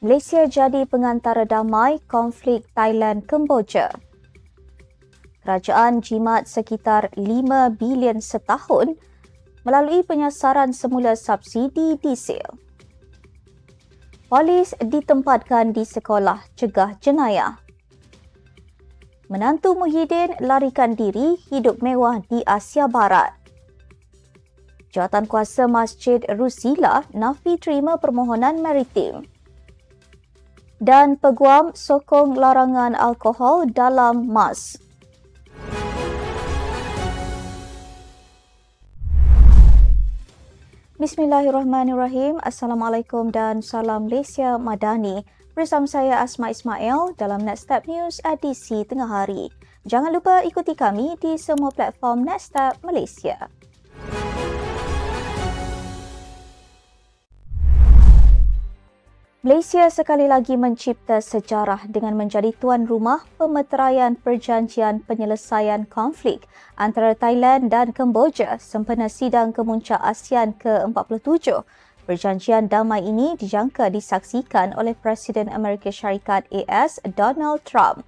Malaysia jadi pengantara damai konflik Thailand-Kemboja. Kerajaan jimat sekitar 5 bilion setahun melalui penyasaran semula subsidi diesel. Polis ditempatkan di sekolah cegah jenayah. Menantu Muhyiddin larikan diri hidup mewah di Asia Barat. Jawatan kuasa Masjid Rusila nafi terima permohonan maritim dan peguam sokong larangan alkohol dalam MAS. Bismillahirrahmanirrahim. Assalamualaikum dan salam Malaysia Madani. Bersama saya Asma Ismail dalam Next Step News edisi tengah hari. Jangan lupa ikuti kami di semua platform Next Step Malaysia. Malaysia sekali lagi mencipta sejarah dengan menjadi tuan rumah pemeteraian perjanjian penyelesaian konflik antara Thailand dan Kemboja sempena sidang kemuncak ASEAN ke-47. Perjanjian damai ini dijangka disaksikan oleh Presiden Amerika Syarikat AS Donald Trump.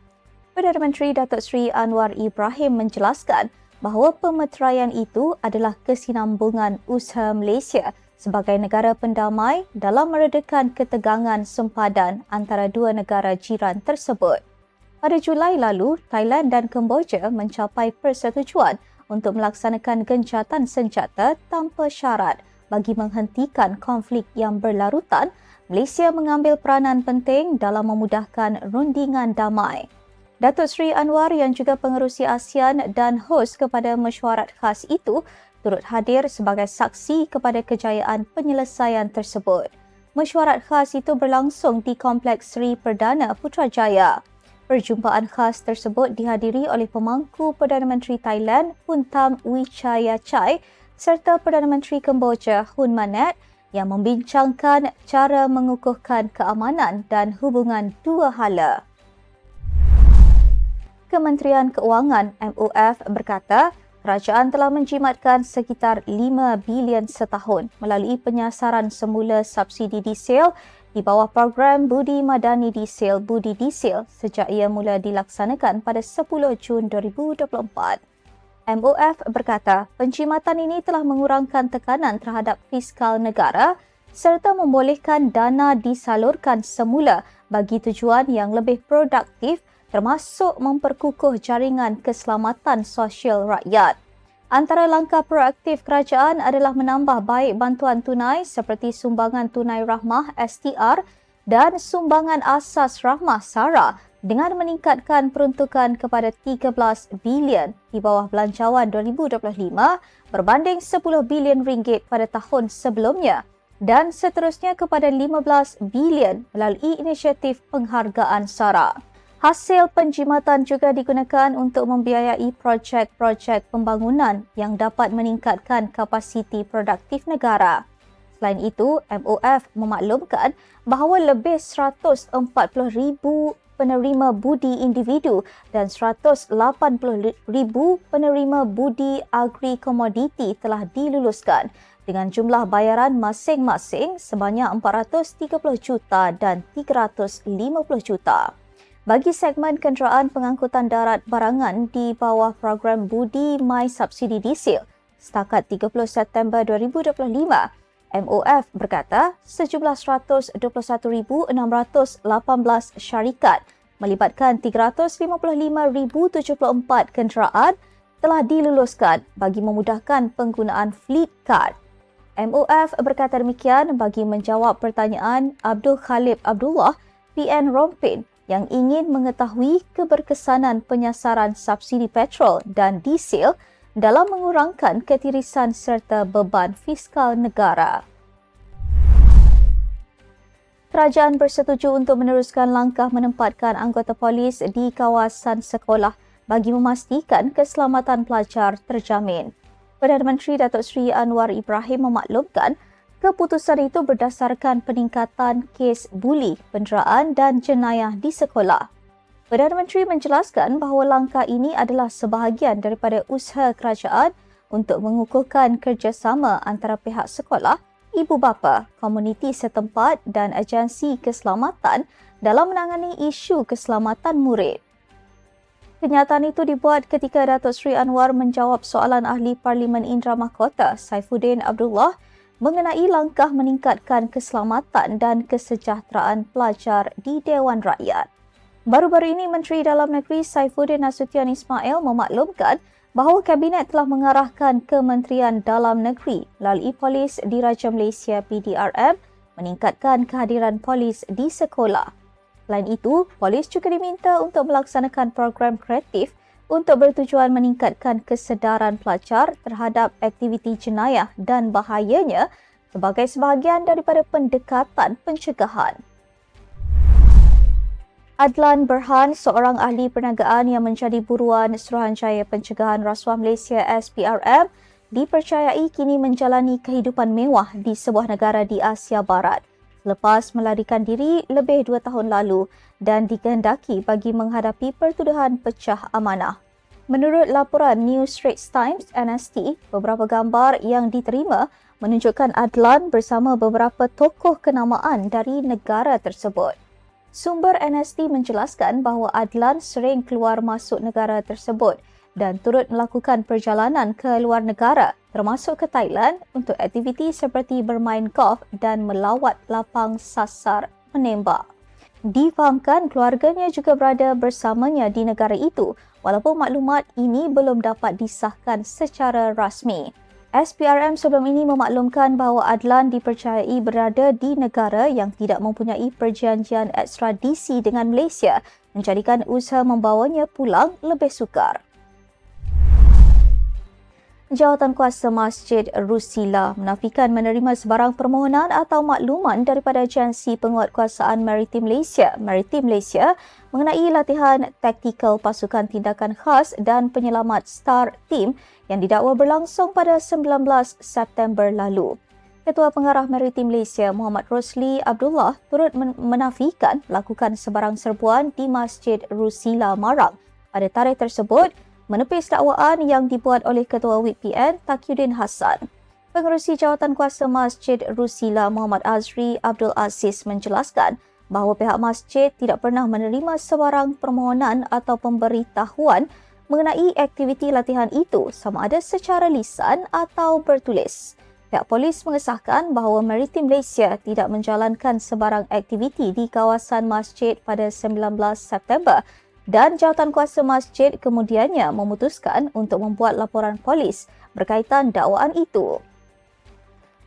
Perdana Menteri Datuk Seri Anwar Ibrahim menjelaskan bahawa pemeteraian itu adalah kesinambungan usaha Malaysia sebagai negara pendamai dalam meredakan ketegangan sempadan antara dua negara jiran tersebut. Pada Julai lalu, Thailand dan Kemboja mencapai persetujuan untuk melaksanakan gencatan senjata tanpa syarat bagi menghentikan konflik yang berlarutan. Malaysia mengambil peranan penting dalam memudahkan rundingan damai. Datuk Seri Anwar yang juga pengerusi ASEAN dan hos kepada mesyuarat khas itu turut hadir sebagai saksi kepada kejayaan penyelesaian tersebut. Mesyuarat khas itu berlangsung di Kompleks Sri Perdana Putrajaya. Perjumpaan khas tersebut dihadiri oleh pemangku Perdana Menteri Thailand Puntam Wichaya Chai serta Perdana Menteri Kemboja Hun Manet yang membincangkan cara mengukuhkan keamanan dan hubungan dua hala. Kementerian Keuangan MOF berkata kerajaan telah menjimatkan sekitar 5 bilion setahun melalui penyasaran semula subsidi diesel di bawah program Budi Madani Diesel Budi Diesel sejak ia mula dilaksanakan pada 10 Jun 2024. MOF berkata penjimatan ini telah mengurangkan tekanan terhadap fiskal negara serta membolehkan dana disalurkan semula bagi tujuan yang lebih produktif termasuk memperkukuh jaringan keselamatan sosial rakyat. Antara langkah proaktif kerajaan adalah menambah baik bantuan tunai seperti sumbangan tunai rahmah STR dan sumbangan asas rahmah SARA dengan meningkatkan peruntukan kepada 13 bilion di bawah belanjawan 2025 berbanding 10 bilion ringgit pada tahun sebelumnya dan seterusnya kepada 15 bilion melalui inisiatif penghargaan SARA. Hasil penjimatan juga digunakan untuk membiayai projek-projek pembangunan yang dapat meningkatkan kapasiti produktif negara. Selain itu, MOF memaklumkan bahawa lebih 140,000 penerima budi individu dan 180,000 penerima budi agri komoditi telah diluluskan dengan jumlah bayaran masing-masing sebanyak 430 juta dan 350 juta bagi segmen kenderaan pengangkutan darat barangan di bawah program Budi My Subsidi Diesel setakat 30 September 2025. MOF berkata sejumlah 121,618 syarikat melibatkan 355,074 kenderaan telah diluluskan bagi memudahkan penggunaan fleet card. MOF berkata demikian bagi menjawab pertanyaan Abdul Khalib Abdullah, PN Rompin yang ingin mengetahui keberkesanan penyasaran subsidi petrol dan diesel dalam mengurangkan ketirisan serta beban fiskal negara. Kerajaan bersetuju untuk meneruskan langkah menempatkan anggota polis di kawasan sekolah bagi memastikan keselamatan pelajar terjamin. Perdana Menteri Datuk Seri Anwar Ibrahim memaklumkan Keputusan itu berdasarkan peningkatan kes buli, penderaan dan jenayah di sekolah. Perdana Menteri menjelaskan bahawa langkah ini adalah sebahagian daripada usaha kerajaan untuk mengukuhkan kerjasama antara pihak sekolah ibu bapa, komuniti setempat dan agensi keselamatan dalam menangani isu keselamatan murid. Kenyataan itu dibuat ketika Datuk Seri Anwar menjawab soalan ahli Parlimen Indra Mahkota Saifuddin Abdullah mengenai langkah meningkatkan keselamatan dan kesejahteraan pelajar di Dewan Rakyat. Baru-baru ini Menteri Dalam Negeri Saifuddin Nasution Ismail memaklumkan bahawa Kabinet telah mengarahkan Kementerian Dalam Negeri melalui Polis Diraja Malaysia PDRM meningkatkan kehadiran polis di sekolah. Selain itu, polis juga diminta untuk melaksanakan program kreatif untuk bertujuan meningkatkan kesedaran pelajar terhadap aktiviti jenayah dan bahayanya sebagai sebahagian daripada pendekatan pencegahan. Adlan Berhan, seorang ahli perniagaan yang menjadi buruan Suruhanjaya Pencegahan Rasuah Malaysia SPRM, dipercayai kini menjalani kehidupan mewah di sebuah negara di Asia Barat selepas melarikan diri lebih dua tahun lalu dan dikehendaki bagi menghadapi pertuduhan pecah amanah. Menurut laporan New Straits Times NST, beberapa gambar yang diterima menunjukkan Adlan bersama beberapa tokoh kenamaan dari negara tersebut. Sumber NST menjelaskan bahawa Adlan sering keluar masuk negara tersebut dan turut melakukan perjalanan ke luar negara termasuk ke Thailand untuk aktiviti seperti bermain golf dan melawat lapang sasar menembak. Difahamkan keluarganya juga berada bersamanya di negara itu walaupun maklumat ini belum dapat disahkan secara rasmi. SPRM sebelum ini memaklumkan bahawa Adlan dipercayai berada di negara yang tidak mempunyai perjanjian ekstradisi dengan Malaysia menjadikan usaha membawanya pulang lebih sukar. Jawatan Kuasa Masjid Rusila menafikan menerima sebarang permohonan atau makluman daripada agensi penguatkuasaan Maritim Malaysia, Maritim Malaysia mengenai latihan taktikal pasukan tindakan khas dan penyelamat Star Team yang didakwa berlangsung pada 19 September lalu. Ketua Pengarah Maritim Malaysia Muhammad Rosli Abdullah turut menafikan lakukan sebarang serbuan di Masjid Rusila Marang pada tarikh tersebut menepis dakwaan yang dibuat oleh Ketua WPN Takyuddin Hassan. Pengerusi Jawatan Kuasa Masjid Rusila Muhammad Azri Abdul Aziz menjelaskan bahawa pihak masjid tidak pernah menerima sebarang permohonan atau pemberitahuan mengenai aktiviti latihan itu sama ada secara lisan atau bertulis. Pihak polis mengesahkan bahawa Maritim Malaysia tidak menjalankan sebarang aktiviti di kawasan masjid pada 19 September dan jawatan kuasa masjid kemudiannya memutuskan untuk membuat laporan polis berkaitan dakwaan itu.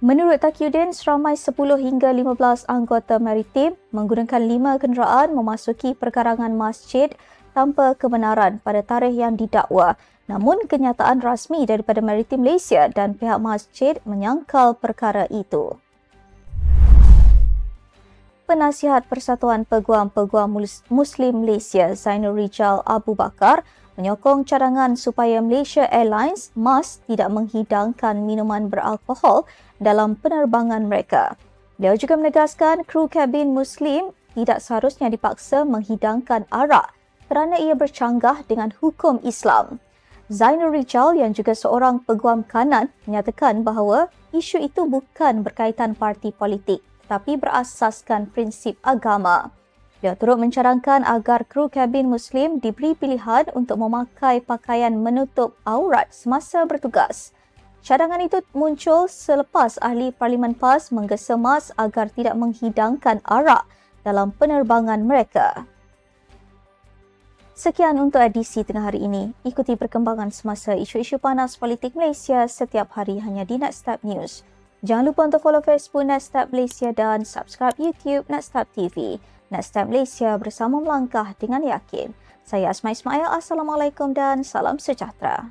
Menurut Takyuddin, seramai 10 hingga 15 anggota maritim menggunakan lima kenderaan memasuki perkarangan masjid tanpa kebenaran pada tarikh yang didakwa. Namun kenyataan rasmi daripada Maritim Malaysia dan pihak masjid menyangkal perkara itu. Penasihat Persatuan Peguam-Peguam Muslim Malaysia Zainul Rijal Abu Bakar menyokong cadangan supaya Malaysia Airlines MAS tidak menghidangkan minuman beralkohol dalam penerbangan mereka. Beliau juga menegaskan kru kabin Muslim tidak seharusnya dipaksa menghidangkan arak kerana ia bercanggah dengan hukum Islam. Zainul Rijal yang juga seorang peguam kanan menyatakan bahawa isu itu bukan berkaitan parti politik tetapi berasaskan prinsip agama. Dia turut mencadangkan agar kru kabin Muslim diberi pilihan untuk memakai pakaian menutup aurat semasa bertugas. Cadangan itu muncul selepas ahli Parlimen PAS menggesa mas agar tidak menghidangkan arak dalam penerbangan mereka. Sekian untuk edisi tengah hari ini. Ikuti perkembangan semasa isu-isu panas politik Malaysia setiap hari hanya di Nextstep News. Jangan lupa untuk follow Facebook Nextstep Malaysia dan subscribe YouTube Nextstep TV. Nextstep Malaysia bersama melangkah dengan yakin. Saya Asma Ismail. Assalamualaikum dan salam sejahtera.